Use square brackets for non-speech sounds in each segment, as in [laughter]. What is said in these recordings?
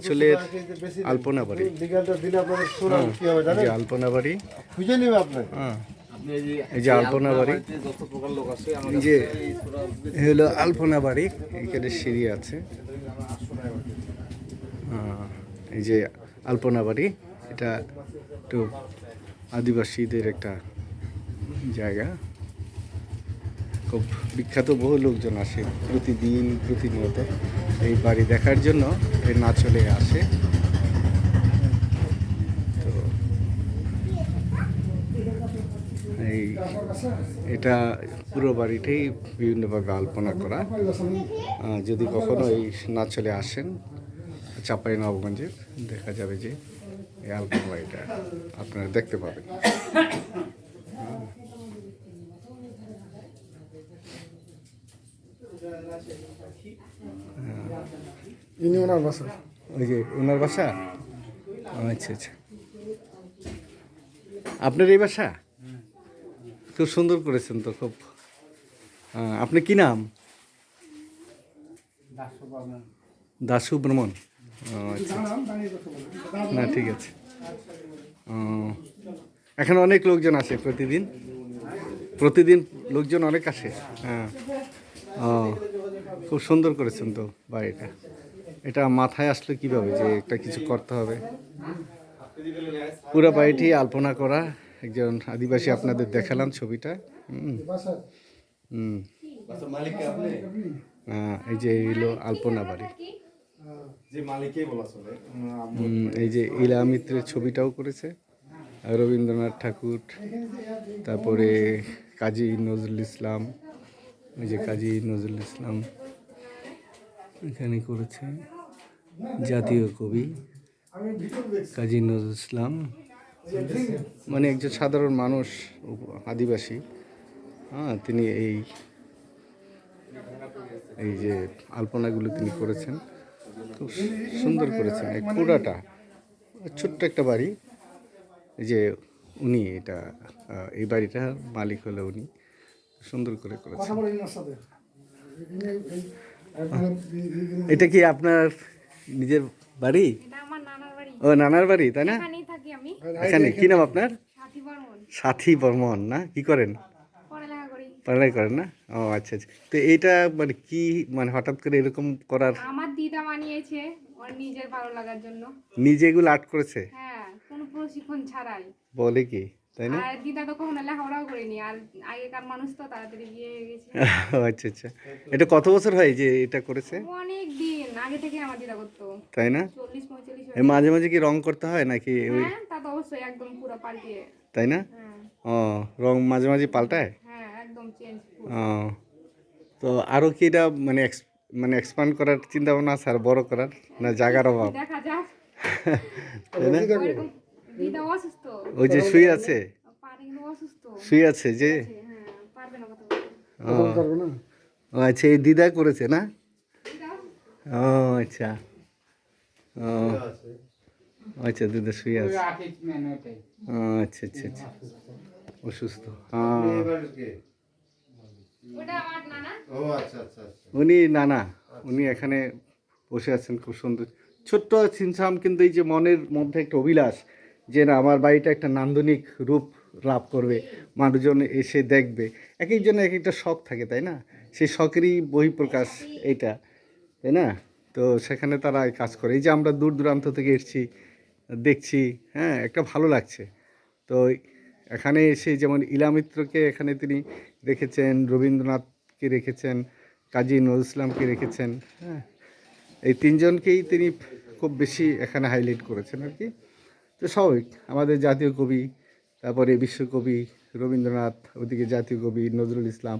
অঞ্চলের আলপনা বাড়ি। যে আলপনা বাড়ি। খুঁজে নেবে আপনাকে। হ্যাঁ এই যে আলপনা বাড়ি। এই যে হলো আলপনা বাড়ি এখানে সিঁড়ি আছে। এই যে আলপনা বাড়ি এটা একটু আদিবাসীদের একটা জায়গা। খুব বিখ্যাত বহু লোকজন আসে প্রতিদিন প্রতিনিয়ত এই বাড়ি দেখার জন্য। এই নাচলে আসে। তো এই এটা পুরো বাড়িটাই বিভিন্নভাবে আলপনা করা। যদি কখনো এই নাচলে আসেন চাপাই নবগঞ্জের দেখা যাবে যে এই আলপনা বাড়িটা আপনারা দেখতে পাবেন। ইনি ওনার বাসা। ওই যে ওনার বাসা? আচ্ছা আচ্ছা। আপনার এই বাসা? খুব সুন্দর করেছেন তো খুব। আপনি কি নাম? দাসু বর্মন ও, আচ্ছা আচ্ছা। না ঠিক আছে। এখানে অনেক লোকজন আসে প্রতিদিন। প্রতিদিন লোকজন অনেক আসে। হ্যাঁ। ও খুব সুন্দর করেছেন তো বাড়িটা। এটা মাথায় আসলে কীভাবে যে একটা কিছু করতে হবে? পুরো বাড়িটি আলপনা করা একজন আদিবাসী আপনাদের দেখালাম ছবিটা। হুম। হুম। এই যে এইলো আলপনা বাড়ি। এই যে ইলা মিত্রের ছবিটাও করেছে। রবীন্দ্রনাথ ঠাকুর তারপরে কাজী নজরুল ইসলাম এই যে কাজী নজরুল ইসলাম এখানে করেছে জাতীয় কবি কাজী নজরুল ইসলাম। মানে একজন সাধারণ মানুষ আদিবাসী। হ্যাঁ তিনি এই এই যে আলপনাগুলো তিনি করেছেন খুব সুন্দর করেছেন। এই পুরাটা ছোট্ট একটা বাড়ি। এই যে উনি এটা এই বাড়িটার মালিক হলো উনি। সুন্দর করে করেছেন। এটা কি আপনার নিজের বাড়ি? ও নানার বাড়ি তাই না? এখানে কি নাম আপনার? সাথী বর্মন। না? কি করেন? পড়ালেখা করেন না? ও আচ্ছা আচ্ছা। তো এইটা মানে কি মানে হঠাৎ করে এরকম করার? আমার দিদা বানিয়েছে ওর নিজের ভালো লাগার জন্য। নিজে এগুলো আর্ট করেছে? হ্যাঁ কোনো প্রশিক্ষণ ছাড়াই। বলে কি? তাই না? আর দিদা তো কখনো লেখাপড়াও করেনি আর আগেকার মানুষ তো তাড়াতাড়ি বিয়ে হয়ে গেছে। [laughs] আচ্ছা আচ্ছা। এটা কত বছর হয় যে এটা করেছে? অনেক দিন আগে থেকে আমার দিদা করতো। তাই না? চল্লিশ পঁয়তাল্লিশ এই মাঝে মাঝে কি রং করতে হয় নাকি ওই? হ্যাঁ তা তো অবশ্যই একদম পুরো পাল্টিয়ে। তাই না? হ্যাঁ। ও রং মাঝে মাঝে পাল্টায়? হ্যাঁ একদম চেঞ্জ ও তো আরও কি এটা মানে মানে এক্সপান্ড করার চিন্তা ভাবনা আছে আর বড় করার? না জায়গার অভাব? দেখা যাক। [laughs] তাই না? ওই যে শুয়ে আছে? শুয়ে আছে যে? হ্যাঁ পারবে না কথা বলতে। ও। আচ্ছা এই দিদা করেছে না? ও আচ্ছা। ও আচ্ছা দিদা শুয়ে আছে। ও আচ্ছা আচ্ছা আচ্ছা। অসুস্থ হ্যাঁ ওটা আমার নানা? ও আচ্ছা আচ্ছা আচ্ছা। উনি না না উনি এখানে বসে আছেন খুব সুন্দর। ছোট্ট ছিনছাম কিন্তু এই যে মনের মধ্যে একটা অভিলাষ। যে না, আমার বাড়িটা একটা নান্দনিক রূপ লাভ করবে, মানুষজন এসে দেখবে। এক একজনের এক একটা শখ থাকে, তাই না? সেই শখেরই বহিঃপ্রকাশ এইটা, তাই না? তো সেখানে তারা কাজ করে। এই যে আমরা দূর দূরান্ত থেকে এসেছি, দেখছি হ্যাঁ একটা ভালো লাগছে। তো এখানে এসে যেমন ইলামিত্রকে এখানে তিনি রেখেছেন, রবীন্দ্রনাথকে রেখেছেন, কাজী নজরুল ইসলামকে রেখেছেন হ্যাঁ এই তিনজনকেই তিনি খুব বেশি এখানে হাইলাইট করেছেন আর কি। তো স্বাভাবিক। আমাদের জাতীয় কবি তারপরে বিশ্বকবি রবীন্দ্রনাথ ওদিকে জাতীয় কবি নজরুল ইসলাম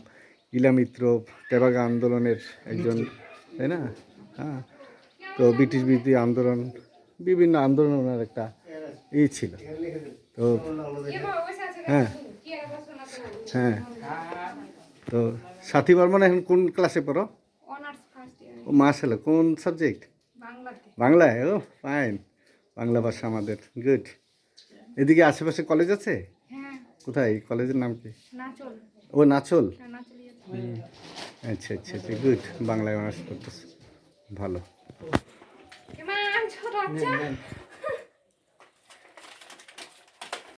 ইলামিত্র টেবাগা আন্দোলনের একজন তাই না? হ্যাঁ। তো ব্রিটিশ বিরোধী আন্দোলন বিভিন্ন আন্দোলন ওনার একটা ই ছিল। তো হ্যাঁ। হ্যাঁ। তো সাথী বর্মন এখন কোন ক্লাসে পড়ো? ও মাসাল্লাহ কোন সাবজেক্ট? বাংলায় ও ফাইন। বাংলা ভাষা আমাদের। গুড এদিকে আশেপাশে কলেজ আছে? হ্যাঁ। কোথায়? কলেজের নাম কি? নাচল। ও নাচল? হ্যাঁ আচ্ছা আচ্ছা আচ্ছা। গুড বাংলায় অনার্স করতেছে। ভালো।